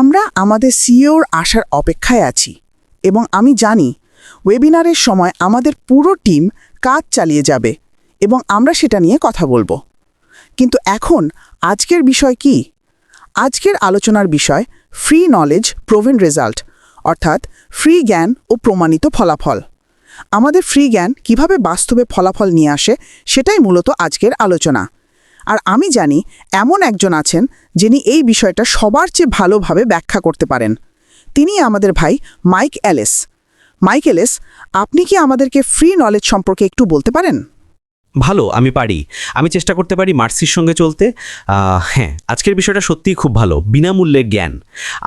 আমরা আমাদের সিইওর আসার অপেক্ষায় আছি এবং আমি জানি ওয়েবিনারের সময় আমাদের পুরো টিম কাজ চালিয়ে যাবে এবং আমরা সেটা নিয়ে কথা বলব। কিন্তু এখন আজকের বিষয় কি? আজকের আলোচনার বিষয় ফ্রি নলেজ প্রোভেন রেজাল্ট অর্থাৎ ফ্রি জ্ঞান ও প্রমাণিত ফলাফল। আমাদের ফ্রি জ্ঞান কীভাবে বাস্তবে ফলাফল নিয়ে আসে সেটাই মূলত আজকের আলোচনা। আর আমি জানি এমন একজন আছেন যিনি এই বিষয়টা সবার চেয়ে ভালোভাবে ব্যাখ্যা করতে পারেন। তিনি আমাদের ভাই মাইক অ্যালেস মাইক অ্যালেস আপনি কি আমাদেরকে ফ্রি নলেজ সম্পর্কে একটু বলতে পারেন? ভালো, আমি পারি। আমি চেষ্টা করতে পারি মার্সির সঙ্গে চলতে। হ্যাঁ আজকের বিষয়টা সত্যিই খুব ভালো বিনামূল্যে জ্ঞান।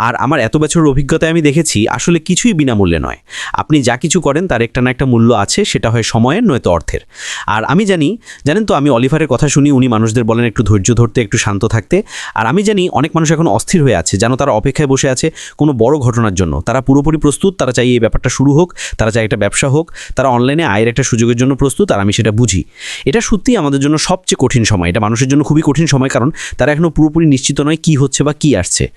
আর আমার এত বছরের অভিজ্ঞতায় আমি দেখেছি, আসলে কিছুই বিনামূল্যে নয়। আপনি যা কিছু করেন, তার একটা না একটা মূল্য আছে, সেটা হয় সময়ের, নয়তো অর্থের। আর আমি জানি, জানেন তো, আমি অলিভারের কথা শুনি, উনি মানুষদের বলেন একটু ধৈর্য ধরতে, একটু শান্ত থাকতে। আর আমি জানি, অনেক মানুষ এখন অস্থির হয়ে আছে, যেন তারা অপেক্ষায় বসে আছে কোনো বড় ঘটনার জন্য। তারা পুরোপুরি প্রস্তুত, তারা চাই এই ব্যাপারটা শুরু হোক, তারা চাই একটা ব্যবসা হোক, তারা অনলাইনে আয়ের একটা সুযোগের জন্য প্রস্তুত, আর আমি সেটা বুঝি। এটা সত্যিই আমাদের জন্য সবচেয়ে কঠিন সময়। এটা মানুষের জন্য খুবই কঠিন সময় কারণ তারা এখনও পুরোপুরি নিশ্চিত নয় কি হচ্ছে বা কি আসছে।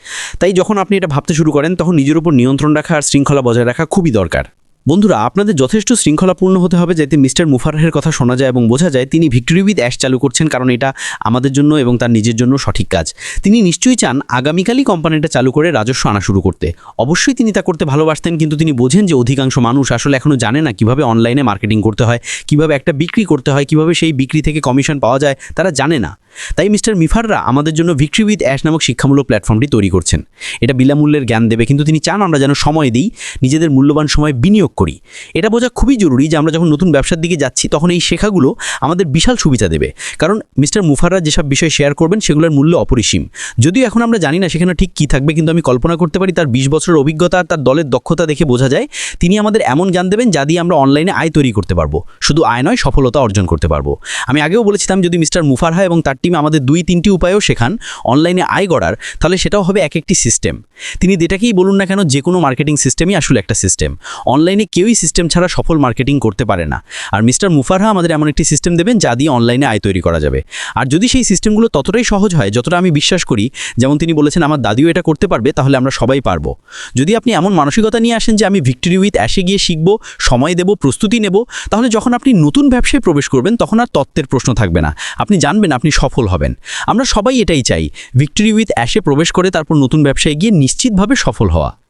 তাই যখন আপনি এটা ভাবতে শুরু করেন, তখন নিজের উপর নিয়ন্ত্রণ রাখা আর শৃঙ্খলা বজায় রাখা খুবই দরকার। বন্ধুরা, আপনাদের যথেষ্ট শৃঙ্খলাপূর্ণ হতে হবে যাতে মিস্টার মুফারহের কথা শোনা যায় এবং বোঝা যায় তিনি ভিক্টোরি উইথ অ্যাশ চালু করছেন কারণ এটা আমাদের জন্য এবং তার নিজের জন্য সঠিক কাজ। তিনি নিশ্চয়ই চান আগামীকালই কোম্পানিটা চালু করে রাজস্ব আনা শুরু করতে। অবশ্যই তিনি তা করতে ভালোবাসতেন, কিন্তু তিনি বোঝেন যে অধিকাংশ মানুষ আসলে এখনও জানে না কীভাবে অনলাইনে মার্কেটিং করতে হয়, কীভাবে একটা বিক্রি করতে হয়, কীভাবে সেই বিক্রি থেকে কমিশন পাওয়া যায়, তারা জানে না। তাই মিস্টার মিফাররা আমাদের জন্য ভিক্টরি উইথ অ্যাশ নামক শিক্ষামূলক প্ল্যাটফর্মটি তৈরি করছেন। এটা বিনামূল্যের জ্ঞান দেবে, কিন্তু তিনি চান আমরা যেন সময় দিই, নিজেদের মূল্যবান সময় বিনিয়োগ করি। এটা বোঝা খুবই জরুরি যে আমরা যখন নতুন ব্যবসার দিকে যাচ্ছি, তখন এই শেখাগুলো আমাদের বিশাল সুবিধা দেবে। কারণ মিস্টার মুফাররা যেসব বিষয় শেয়ার করবেন, সেগুলোর মূল্য অপরিসীম। যদিও এখন আমরা জানি না সেখানে ঠিক কী থাকবে, কিন্তু আমি কল্পনা করতে পারি তার বিশ বছরের অভিজ্ঞতা, তার দলের দক্ষতা দেখে বোঝা যায়, তিনি আমাদের এমন জ্ঞান দেবেন যা দিয়ে আমরা অনলাইনে আয় তৈরি করতে পারব। শুধু আয় নয়, সফলতা অর্জন করতে পারব। আমি আগেও বলেছিলাম, যদি মিস্টার মুফারহা এবং তার টিম আমাদের দুই, তিনটি উপায়ও শেখান অনলাইনে আয় গড়ার, তাহলে সেটাও হবে এক একটি সিস্টেম তিনি যেটাকেই বলুন না কেন যে কোনো মার্কেটিং সিস্টেমই আসলে একটা সিস্টেম অনলাইনে কেউই সিস্টেম ছাড়া সফল মার্কেটিং করতে পারে না। আর মিস্টার মুফারহা আমাদের এমন একটি সিস্টেম দেবেন যা দিয়ে অনলাইনে আয় তৈরি করা যাবে। আর যদি সেই সিস্টেমগুলো ততটাই সহজ হয়, যতটা আমি বিশ্বাস করি, যেমন তিনি বলেছেন, আমার দাদিও এটা করতে পারবে, তাহলে আমরা সবাই পারব। যদি আপনি এমন মানসিকতা নিয়ে আসেন যে, আমি ভিক্টোরি উইথ অ্যাশে গিয়ে শিখব, সময় দেব, প্রস্তুতি নেব, তাহলে যখন আপনি নতুন ব্যবসায় প্রবেশ করবেন, তখন আর তত্ত্বের প্রশ্ন থাকবে না। আপনি জানবেন আপনি সফল হবেন। আমরা সবাই এটাই চাই ভিক্টোরি উইথ অ্যাশে প্রবেশ করে তারপর নতুন ব্যবসায় গিয়ে নিশ্চিতভাবে সফল হওয়া।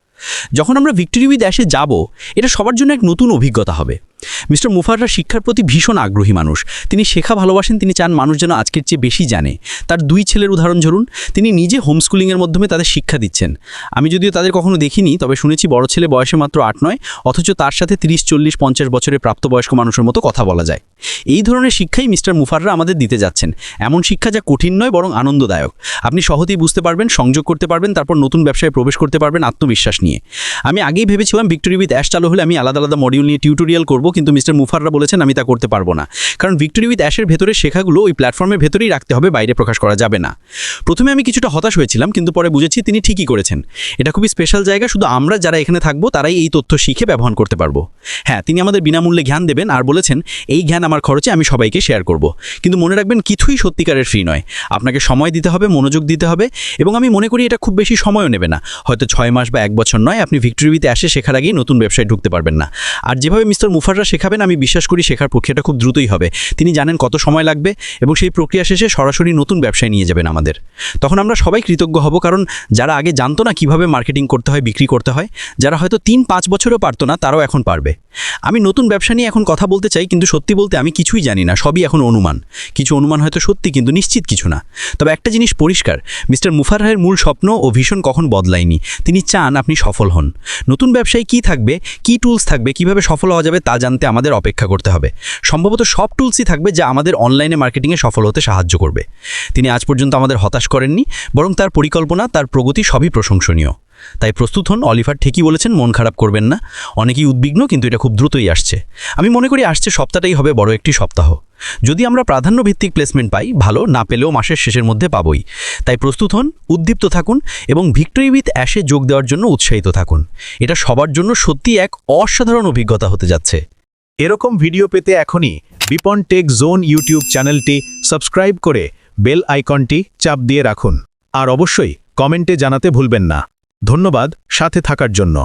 যখন আমরা ভিক্টোরি উইথ অ্যাশে যাব এটা সবার জন্য এক নতুন অভিজ্ঞতা হবে। মিস্টার মুফাররা শিক্ষার প্রতি ভীষণ আগ্রহী মানুষ। তিনি শেখা ভালোবাসেন, তিনি চান মানুষ যেন আজকের চেয়ে বেশি জানে। তার দুই ছেলের উদাহরণ ধরুন, তিনি নিজে হোমস্কুলিংয়ের মাধ্যমে তাদের শিক্ষা দিচ্ছেন। আমি যদিও তাদের কখনো দেখিনি, তবে শুনেছি বড় ছেলে বয়সে মাত্র আট নয়, অথচ তার সাথে তিরিশ, চল্লিশ, পঞ্চাশ বছরের প্রাপ্তবয়স্ক মানুষের মতো কথা বলা যায়। এই ধরনের শিক্ষাই মিস্টার মুফাররা আমাদের দিতে যাচ্ছেন। এমন শিক্ষা যা কঠিন নয়, বরং আনন্দদায়ক। আপনি সহজেই বুঝতে পারবেন, সংযোগ করতে পারবেন, তারপর নতুন ব্যবসায় প্রবেশ করতে পারবেন আত্মবিশ্বাস নিয়ে। আমি আগেই ভেবেছিলাম, ভিক্টোরি উইথ অ্যাশ চালু হলে আমি আলাদা আলাদা মডিউল নিয়ে টিউটোরিয়াল করব কিন্তু মিস্টার মুফাররা বলেছেন, আমি তা করতে পারব না। কারণ ভিক্টোরি উইথ অ্যাশের ভেতরে শেখাগুলো ওই প্ল্যাটফর্মের ভেতরেই রাখতে হবে, বাইরে প্রকাশ করা যাবে না। প্রথমে আমি কিছুটা হতাশ হয়েছিলাম, কিন্তু পরে বুঝেছি তিনি ঠিকই করেছেন। এটা খুবই স্পেশাল জায়গা, শুধু আমরা যারা এখানে থাকব, তারাই এই তথ্য শিখে ব্যবহার করতে পারব। হ্যাঁ তিনি আমাদের বিনামূল্যে জ্ঞান দেবেন আর বলেছেন, এই জ্ঞান আমার খরচে, আমি সবাইকে শেয়ার করব। কিন্তু মনে রাখবেন, কিছুই সত্যিকারের ফ্রি নয়। আপনাকে সময় দিতে হবে, মনোযোগ দিতে হবে, এবং আমি মনে করি এটা খুব বেশি সময়ও নেবে না। হয়তো ছয় মাস বা এক বছর নয়, আপনি ভিক্টোরি উইথ অ্যাশে শেখার আগেই নতুন ব্যবসায় ঢুকতে পারবেন না। আর যেভাবে মিস্টার মুফাররা শেখাবেন, আমি বিশ্বাস করি শেখার প্রক্রিয়াটা খুব দ্রুতই হবে। তিনি জানেন কত সময় লাগবে এবং সেই প্রক্রিয়া শেষে সরাসরি নতুন ব্যবসায় নিয়ে যাবেন আমাদের। তখন আমরা সবাই কৃতজ্ঞ হব, কারণ যারা আগে জানতো না কীভাবে মার্কেটিং করতে হয়, বিক্রি করতে হয়, যারা হয়তো তিন, পাঁচ বছরও পারতো না, তারাও এখন পারবে। আমি নতুন ব্যবসা নিয়ে এখন কথা বলতে চাই, কিন্তু সত্যি বলতে আমি কিছুই জানি না, সবই এখন অনুমান। কিছু অনুমান হয়তো সত্যি, কিন্তু নিশ্চিত কিছু না। তবে একটা জিনিস পরিষ্কার, মিস্টার মুফারহের মূল স্বপ্ন ও ভীষণ কখন বদলায়নি। তিনি চান আপনি সফল হন। নতুন ব্যবসায় কি থাকবে, কি টুলস থাকবে, কীভাবে সফল হওয়া যাবে তা জানতে আমাদের অপেক্ষা করতে হবে। সম্ভবত সব টুলসই থাকবে যা আমাদের অনলাইনে মার্কেটিংয়ে সফল হতে সাহায্য করবে। তিনি আজ পর্যন্ত আমাদের হতাশ করেননি, বরং তার পরিকল্পনা, তার প্রগতি সবই প্রশংসনীয়। তাই প্রস্তুত হন, অলিভার ঠিকই বলেছেন, মন খারাপ করবেন না। অনেকেই উদ্বিগ্ন, কিন্তু এটা খুব দ্রুতই আসছে। আমি মনে করি আসছে সপ্তাহটাই হবে বড় একটি সপ্তাহ। যদি আমরা প্রাধান্য ভিত্তিক প্লেসমেন্ট পাই, ভালো, না পেলেও মাসের শেষের মধ্যে পাবই। তাই প্রস্তুত হন, উদ্দীপ্ত থাকুন এবং ভিক্টোরি উইথ অ্যাশে যোগ দেওয়ার জন্য উৎসাহিত থাকুন। এটা সবার জন্য সত্যি এক অসাধারণ অভিজ্ঞতা হতে যাচ্ছে। এরকম ভিডিও পেতে এখনই বিপন টেক জোন ইউটিউব চ্যানেলটি সাবস্ক্রাইব করে বেল আইকনটি চাপ দিয়ে রাখুন। আর অবশ্যই কমেন্টে জানাতে ভুলবেন না। ধন্যবাদ, সাথে থাকার জন্য।